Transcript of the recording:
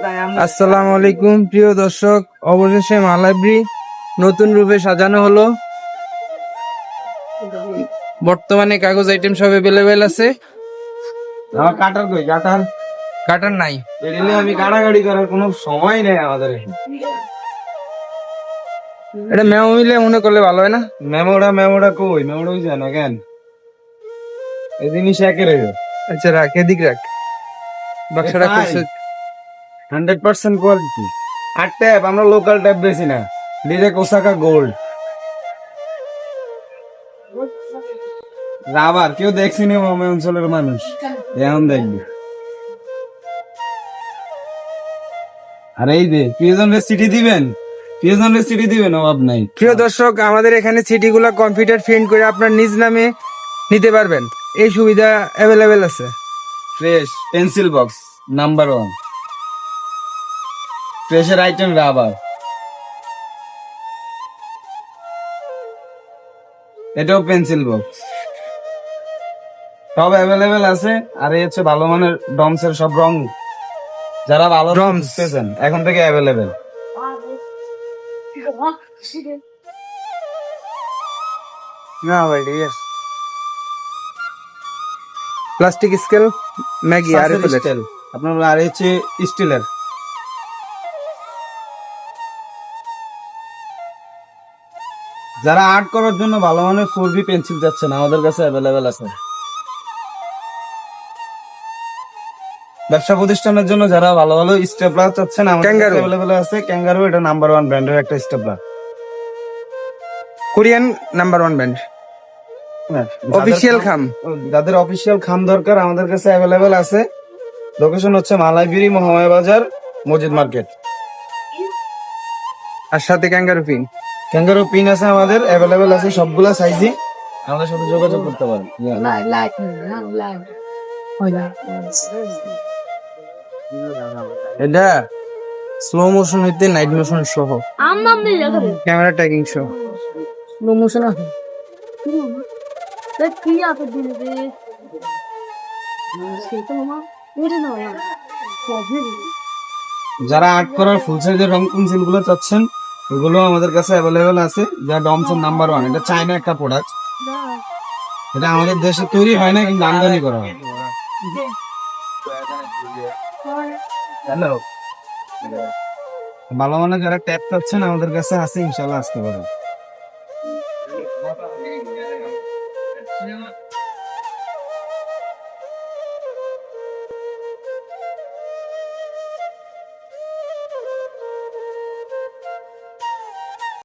আসসালামু আলাইকুম প্রিয় দর্শক। অবশেষে মালাব্রি নতুন রূপে সাজানো হলো। বর্তমানে কাগজ আইটেম সব অ্যাভেলেবেল আছে। আমার কাটার কই? কাটার? কাটার নাই। এদিনে আমি কাটাকাটি করার কোনো সময় নেই আমাদের এটা মেও মিলে মনে করলে ভালো হয় না? মেমোটা মেমোটা কই? মেমোটা হইছে না কেন? এই জিনিস একে আচ্ছা রাখ এদিক রাখ। বাক্সটা হান্ড্রেড পার্সেন্ট কোয়ালিটি আর ট্যাপ আমরা লোকাল ট্যাপ বেশি না। ডিরেক্ট ওসাকা গোল্ড রাবার কেউ দেখছি না আমার অঞ্চলের মানুষ? এখন দেখবি। আর এই যে প্রিয়জনের সিটি দিবেন? প্রিয়জনের সিটি দিবেন অভাব নাই। প্রিয় দর্শক আমাদের এখানে সিটিগুলো কম্পিউটার প্রিন্ট করে আপনার নিজ নামে নিতে পারবেন। এই সুবিধা অ্যাভেলেবেল আছে। Fresh pencil box number one ফ্রেশের item rubber এটাও পেন্সিল বক্স সব অ্যাভেলেবেল আছে আর এই হচ্ছে ভালো মানের ডমসের সব রং যারা ভালো Drums। পেয়েছেন এখন থেকে অ্যাভেলেবেল না ভাই আছে। প্লাস্টিক স্কেল ম্যাগি আর আপনার আর এই হচ্ছে স্টিলের যারা আর্ট করার জন্য ভালো মানের ফোর বি পেন্সিল যাচ্ছেন আমাদের কাছে অ্যাভেলেবেল আছে। ব্যবসা প্রতিষ্ঠানের জন্য যারা ভালো ভালো স্টেপলার চাচ্ছেন আমাদের অ্যাভেলেবেল আছে। ক্যাঙ্গারু এটা নাম্বার ওয়ান ব্র্যান্ডের একটা stapler Korean number one brand official খাম যাদের অফিসিয়াল খাম দরকার আমাদের কাছে অ্যাভেলেবেল আছে। লোকেশন হচ্ছে মালাইবিরি মহামায়া বাজার মসজিদ মার্কেট। আর সাথে ক্যাঙ্গারু পিন ক্যাঙ্গারু পিন আছে আমাদের অ্যাভেলেবেল আছে সবগুলা সাইজই আমাদের সাথে যোগাযোগ করতে পারেন। Like. এটা স্লো মোশন হইতে নাইট মোশন সহ। ক্যামেরা ট্যাকিং সহ স্লো মোশন আছে। দেখ কি আছে দিলে যারা আর্ট করার ফুল সাইজের রং পেন্সিলগুলো চাচ্ছেন এগুলো আমাদের কাছে অ্যাভেলেবেল আছে, যা ডমসন নাম্বার ওয়ান এটা চায়না একটা প্রোডাক্ট এটা আমাদের দেশে তৈরি হয় না, কিন্তু আমদানি করা হয়। হ্যালো ভালো মানে যারা ট্যাপ চাচ্ছেন আমাদের কাছে আছে ইনশাল্লাহ আসতে পারেন।